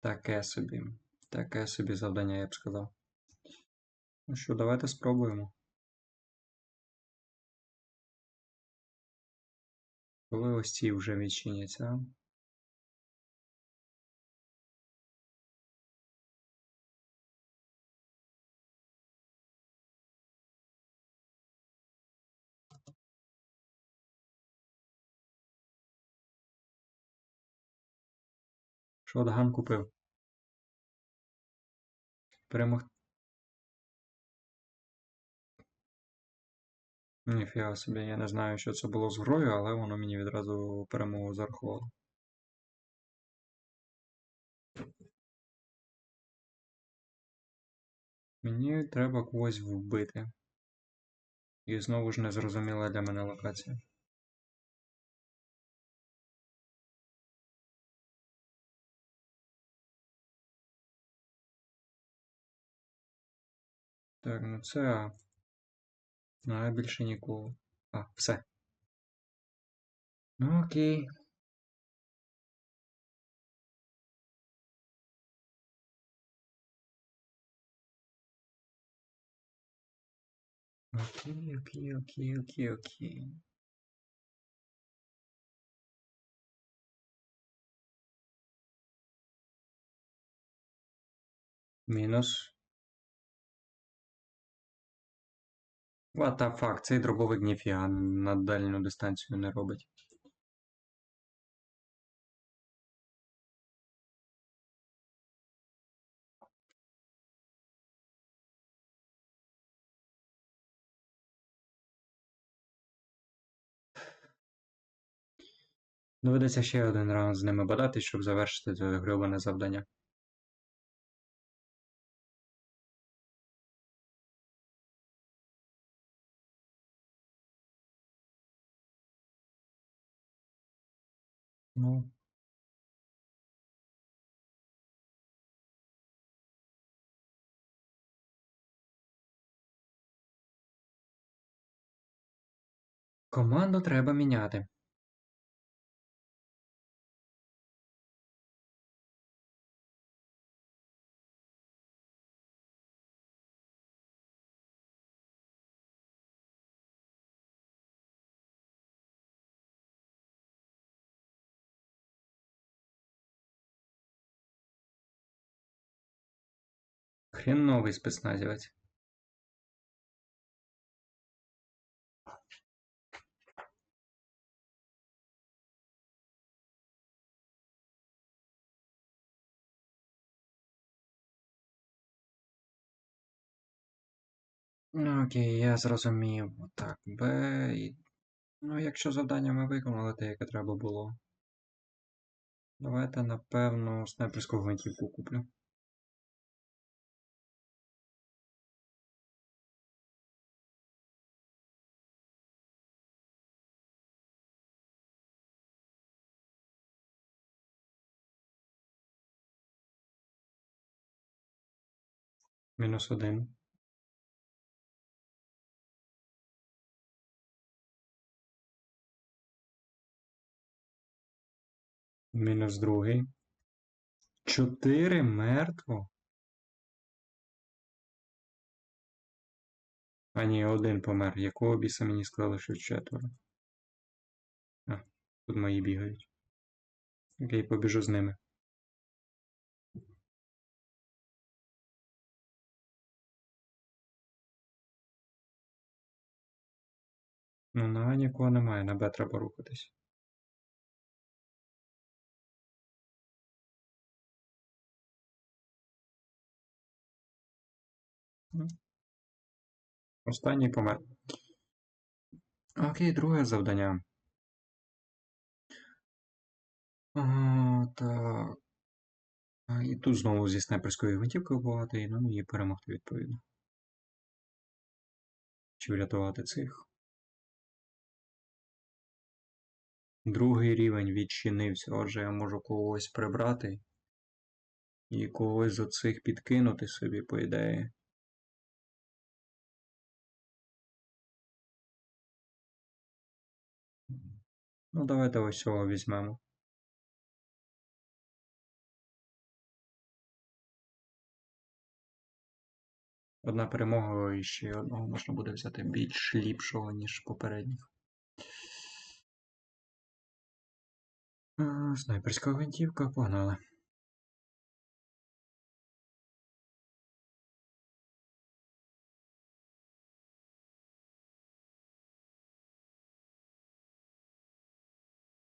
Таке собі. Таке собі завдання, я б сказав. Ну що, давайте спробуємо. Коли ось ці вже відчиняться. Що купив? Перемог. Ніфіга собі, я не знаю, що це було з грою, але воно мені відразу перемогу зарахувало. Мені треба когось вбити. І знову ж незрозуміла для мене локація. Так, ну це А. Ну, а більше нікого. А, все. Ну окей. Окей, окей, окей, окей, окей. Мінус. What the fuck, цей дробовик ніфіга на дальню дистанцію не робить. Доведеться ще один раунд з ними бодатись, щоб завершити це гребане завдання. Ну. Команду треба міняти. Хреновий спецназівець. Ну, окей, я зрозумів. Так, Б. Ну, якщо завдання ми виконали, те, яке треба було. Давайте, напевно, снайперську гвинтівку куплю. Мінус один. Мінус другий. Чотири мертво. А ні, один помер. Якого біса мені сказали, що четверо. А, тут мої бігають. Окей, побіжу з ними. Ну, на нікого немає, на Б треба рухатись. Ну. Останній помер. Окей, друге завдання. А, так. І тут знову зі снайперською гвинтівкою бувати, і ну і перемогти відповідно. Чи врятувати цих. Другий рівень відчинився, отже, я можу когось прибрати і когось з оцих підкинути собі, по ідеї. Ну, давайте ось цього візьмемо. Одна перемога і ще одного можна буде взяти більш ліпшого, ніж попередніх. А, Снайперська гвинтівка, погнали.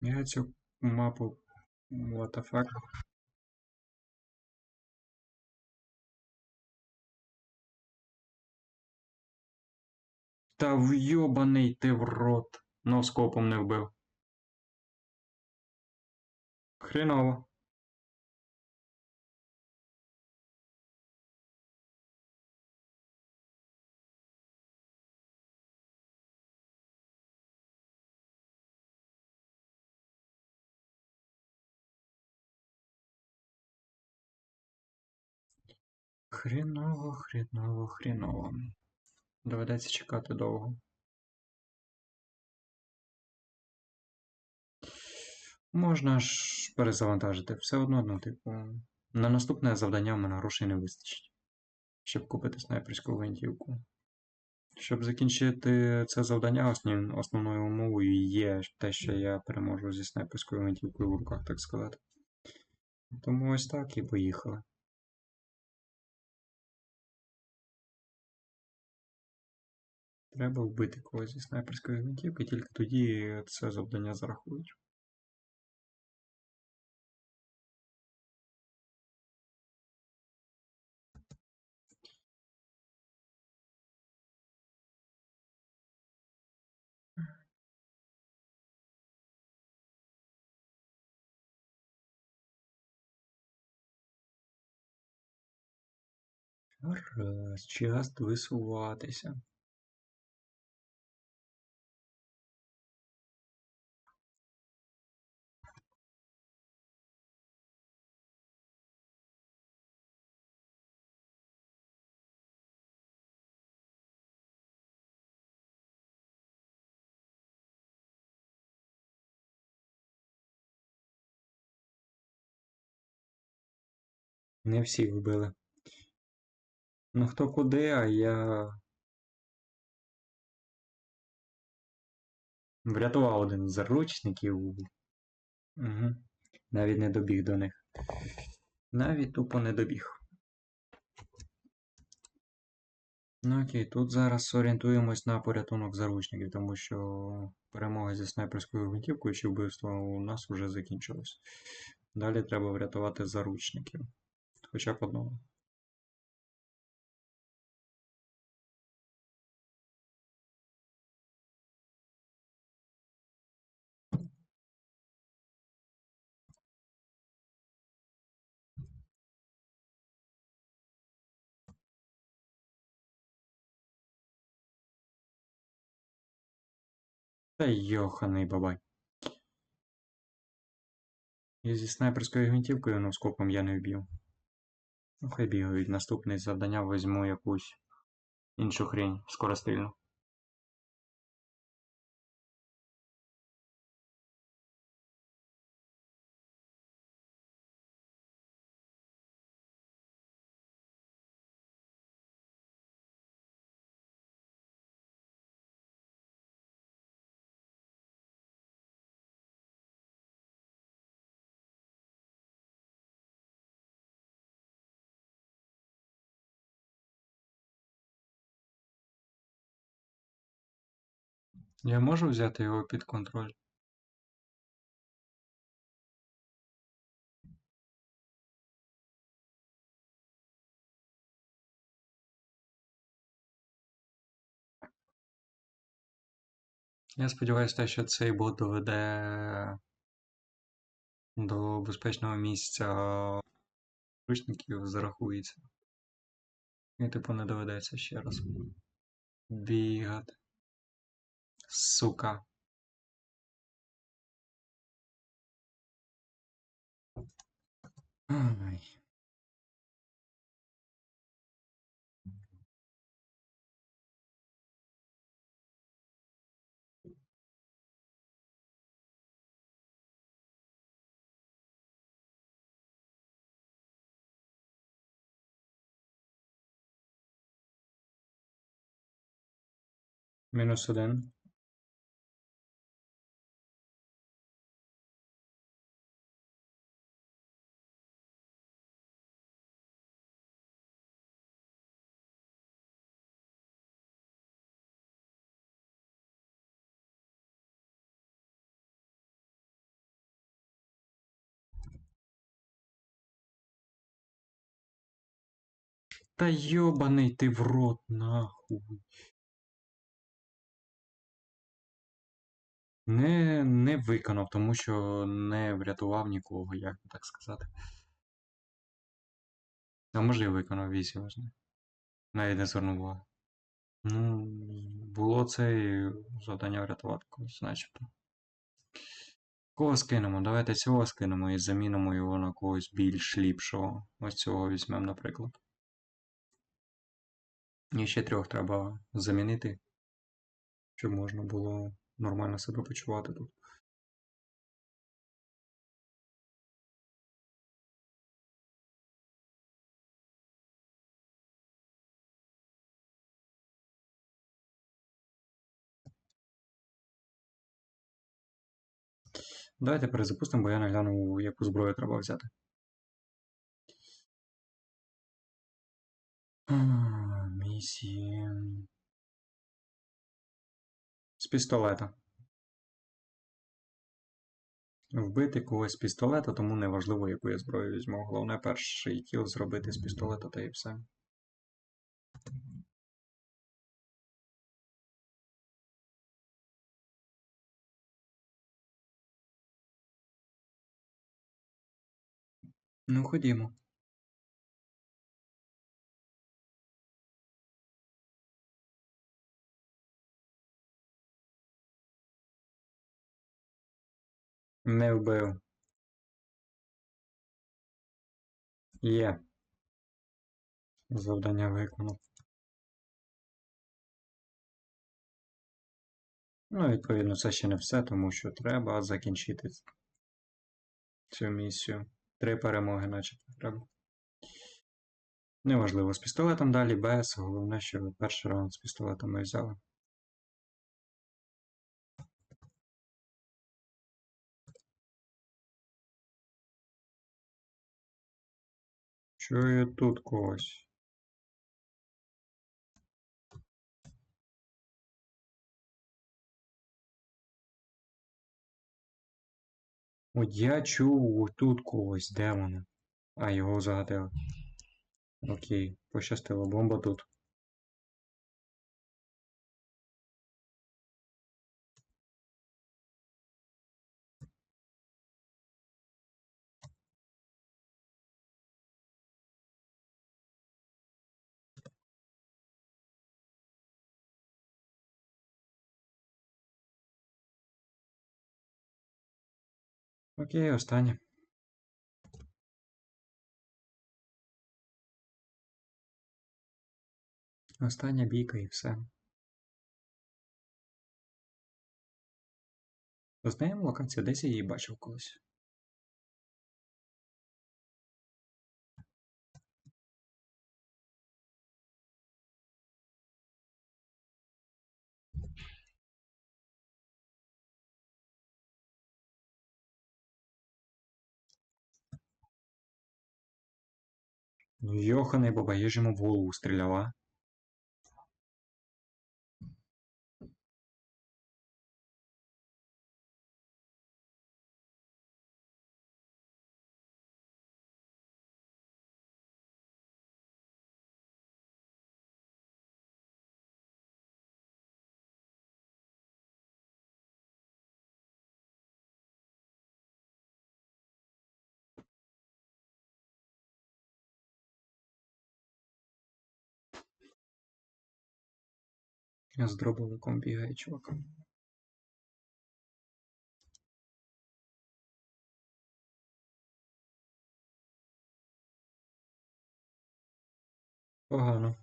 Я цю мапу what. Та вйобаний ти в рот. Носкопом не вбив. Хреново. Хреново, хреново, хреново. Доведеться чекати довго. Можна ж перезавантажити. Все одно, ну, типу, на наступне завдання в мене грошей не вистачить, щоб купити снайперську гвинтівку. Щоб закінчити це завдання, основ- основною умовою є те, що я переможу зі снайперською гвинтівкою в руках, так сказати. Тому ось так і поїхали. Треба вбити когось зі снайперської гвинтівки, тільки тоді це завдання зарахують. Раз, час висуватися. Не всіх вбили. Ну хто куди, а я. Врятував один з заручників. Угу. Навіть не добіг до них. Навіть тупо не добіг. Ну окей, тут зараз орієнтуємось на порятунок заручників, тому що перемога зі снайперською гвинтівкою чи вбивство у нас вже закінчилось. Далі треба врятувати заручників. Хоча б одного. Та йоханий бабай. І зі снайперською гвинтівкою носкопом я не вб'ю. Ну, хай бігають. Наступне завдання візьму якусь іншу хрень скоростильну. Я можу взяти його під контроль? Я сподіваюся, що цей бот доведе до безпечного місця ручників зарахується. І типу не доведеться ще раз бігати. Сука. Ай. Мінус один. Та йобаний ти в рот, нахуй. Не, не виконав, тому що не врятував нікого, як так сказати. А може і виконав вісім важне. Навіть не звернув. Ну, було це завдання врятувати когось, начебто. Кого скинемо? Давайте цього скинемо і замінимо його на когось більш ліпшого. Ось цього візьмемо, наприклад. І ще трьох треба замінити, щоб можна було нормально себе почувати тут. Давайте перезапустимо, бо я не глянув, яку зброю треба взяти. Місії. З пістолета. Вбити когось з пістолета, тому не важливо, яку я зброю візьму. Головне перший кіл зробити з пістолета та і все. Ну, ходімо. Не вбив. Є. Завдання виконав. Ну, відповідно, це ще не все, тому що треба закінчити цю місію. Три перемоги, начебто, треба. Неважливо, з пістолетом далі без. Головне, що перший раунд з пістолетом ми взяли. Чую тут когось. От я чув тут когось, демона. А, його загадили. Окей, пощастило, бомба тут. Окей, останнє. Остання бійка і все. Знаємо локацію, десь я її бачив колись. Ну, Йохана ж йому в голову стріляла. Я з дробовиком бігає, чувак. Погано.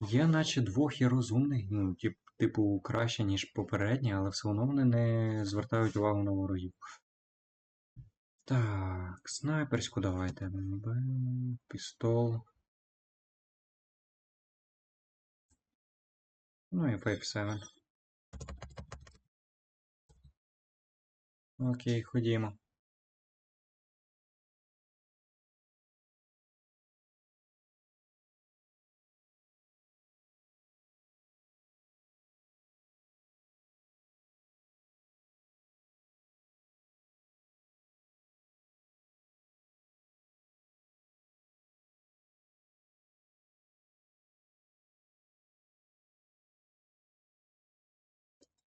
Я наче двох є розумних, ну, тип, типу, краще, ніж попередні, але все одно вони не звертають увагу на ворогів. Так, снайперську давайте. Пістол. Ну і Wave 7. Окей, ходімо.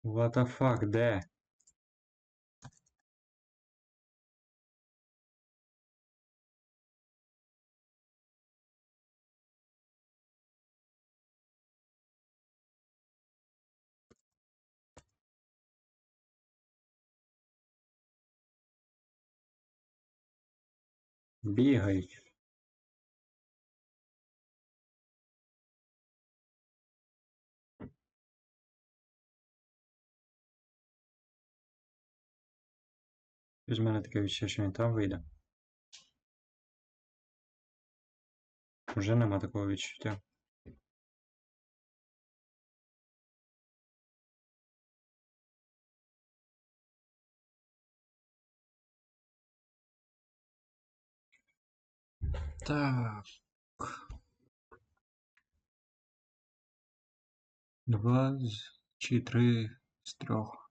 What the fuck, де? Бігають. З мене таке відчуття, що він там вийде. Вже нема такого відчуття. Так. Два з чи три з трьох.